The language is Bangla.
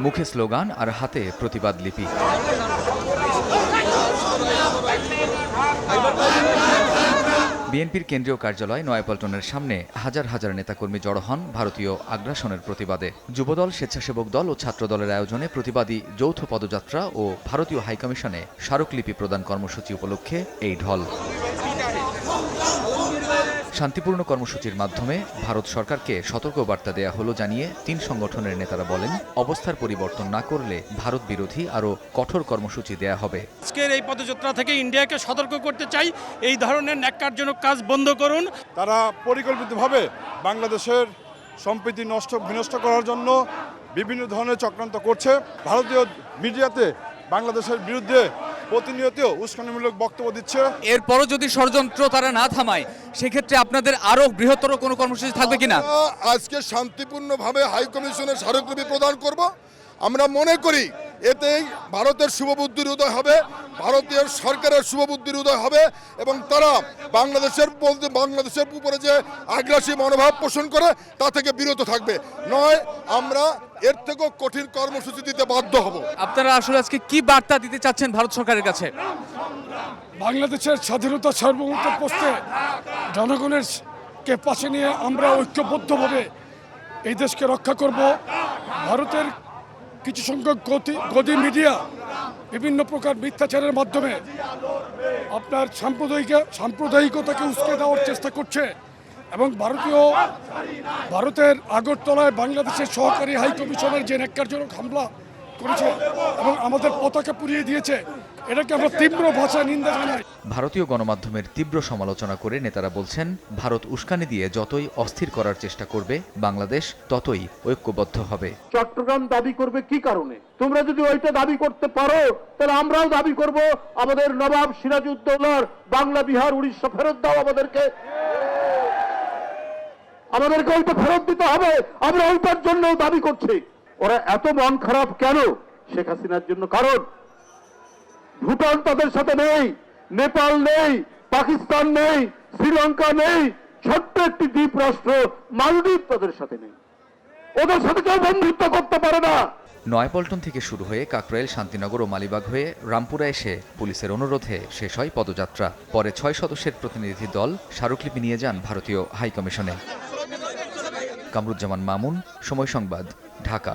মুখে স্লোগান আর হাতে প্রতিবাদ লিপি। বিএনপির কেন্দ্রীয় কার্যালয় নয়াপল্টনের সামনে হাজার হাজার নেতাকর্মী জড়ো হন ভারতীয় আগ্রাসনের প্রতিবাদে। যুবদল স্বেচ্ছাসেবক দল ও ছাত্রদলের আয়োজনে প্রতিবাদী যৌথ পদযাত্রা ও ভারতীয় হাইকমিশনে স্মারকলিপি প্রদান কর্মসূচি উপলক্ষে এই ঢল। শান্তিপূর্ণ কর্মসূচির মাধ্যমে ভারত সরকারকে সতর্কবার্তা দেয়া হলো জানিয়ে তিন সংগঠনের নেতারা বলেন অবস্থার পরিবর্তন না করলে ভারত বিরোধী আরও কঠোর কর্মসূচি দেয়া হবে। আজকের এই পদযাত্রা থেকে ইন্ডিয়াকে সতর্ক করতে চাই এই ধরনের ন্যাক্কারজনক কাজ বন্ধ করুন। তারা পরিকল্পিতভাবে বাংলাদেশের সম্প্রীতি নষ্ট বিনষ্ট করার জন্য বিভিন্ন ধরনের চক্রান্ত করছে। ভারতীয় মিডিয়াতে বাংলাদেশের বিরুদ্ধে প্রতিনিয়ত উস্কানিমূলক বক্তব্য দিচ্ছে। এরপরও যদি ষড়যন্ত্র তারা না থামায় সেক্ষেত্রে আপনাদের আরও বৃহত্তর কোনো কর্মসূচি থাকবে কিনা? আজকে শান্তিপূর্ণভাবে হাই কমিশনের স্মারকলিপি প্রদান করব। আমরা মনে করি এতেই ভারতের শুভবুদ্ধির উদয় হবে ভারতীয় সরকারের শুভবুদ্ধির উদয় হবে এবং তারা বাংলাদেশের বাংলাদেশের উপরে যে আগ্রাসী মনোভাব পোষণ করে তা থেকে বিরত থাকবে। নয় আমরা এর থেকেও কঠিন কর্মসূচি দিতে বাধ্য হব। আপনারা আসলে আজকে কি বার্তা দিতে চাচ্ছেন ভারত সরকারের কাছে? বাংলাদেশের স্বাধীনতা সার্বভৌমত্ব পোস্টে জনগণের কে পাশে নিয়ে আমরা ঐক্যবদ্ধভাবে এই দেশকে রক্ষা করব। ভারতের কিছু সংখ্যক গতি গদি মিডিয়া বিভিন্ন প্রকার মিথ্যাচারের মাধ্যমে আপনার সাম্প্রদায়িক সাম্প্রদায়িকতাকে উস্কে দেওয়ার চেষ্টা করছে। এবং ভারতীয় ভারতের আগরতলায় বাংলাদেশের সহকারী হাই কমিশনের যে ন্যাক্কারজনক হামলা করেছে এবং আমাদের পতাকা পুড়িয়ে দিয়েছে এটাকে আমরা তীব্র ভাষায় নিন্দা জানাই। ভারতীয় গণমাধ্যমের তীব্র সমালোচনা করে নেতারা বলছেন ভারত উস্কানি দিয়ে যতই অস্থির করার চেষ্টা করবে বাংলাদেশ ততই ঐক্যবদ্ধ হবে। চট্টগ্রাম দাবি করবে কি কারণে? তোমরা যদি ওইটা দাবি করতে পারো তাহলে আমরাও দাবি করব আমাদের নবাব সিরাজউদ্দৌলার বাংলা বিহার উড়িষ্যা ফেরত দাও আমাদেরকে। আমাদেরকে ওইটা ফেরত দিতে হবে। আমরা ওইটার জন্য দাবি করছি। ওরা এত মন খারাপ কেন? শেখ হাসিনার জন্য কারণ? ভুটান তাদের সাথে নেই, নেপাল নেই, পাকিস্তান নেই, শ্রীলঙ্কা নেই, ছোট্ট একটি দ্বীপ রাষ্ট্র মালদ্বীপ তাদের সাথে নেই। ওদের সাথে কেউ বন্ধুত্ব করতে পারে না। নয়াপল্টন থেকে শুরু হয়ে কাকরাইল, শান্তিনগর ও মালিবাগ হয়ে রামপুরা এসে পুলিশের অনুরোধে শেষ হয় পদযাত্রা। পরে ছয় সদস্যের প্রতিনিধি দল স্মারকলিপি নিয়ে যান ভারতীয় হাইকমিশনে। কামরুজ্জামান মামুন সময় সংবাদ ঢাকা।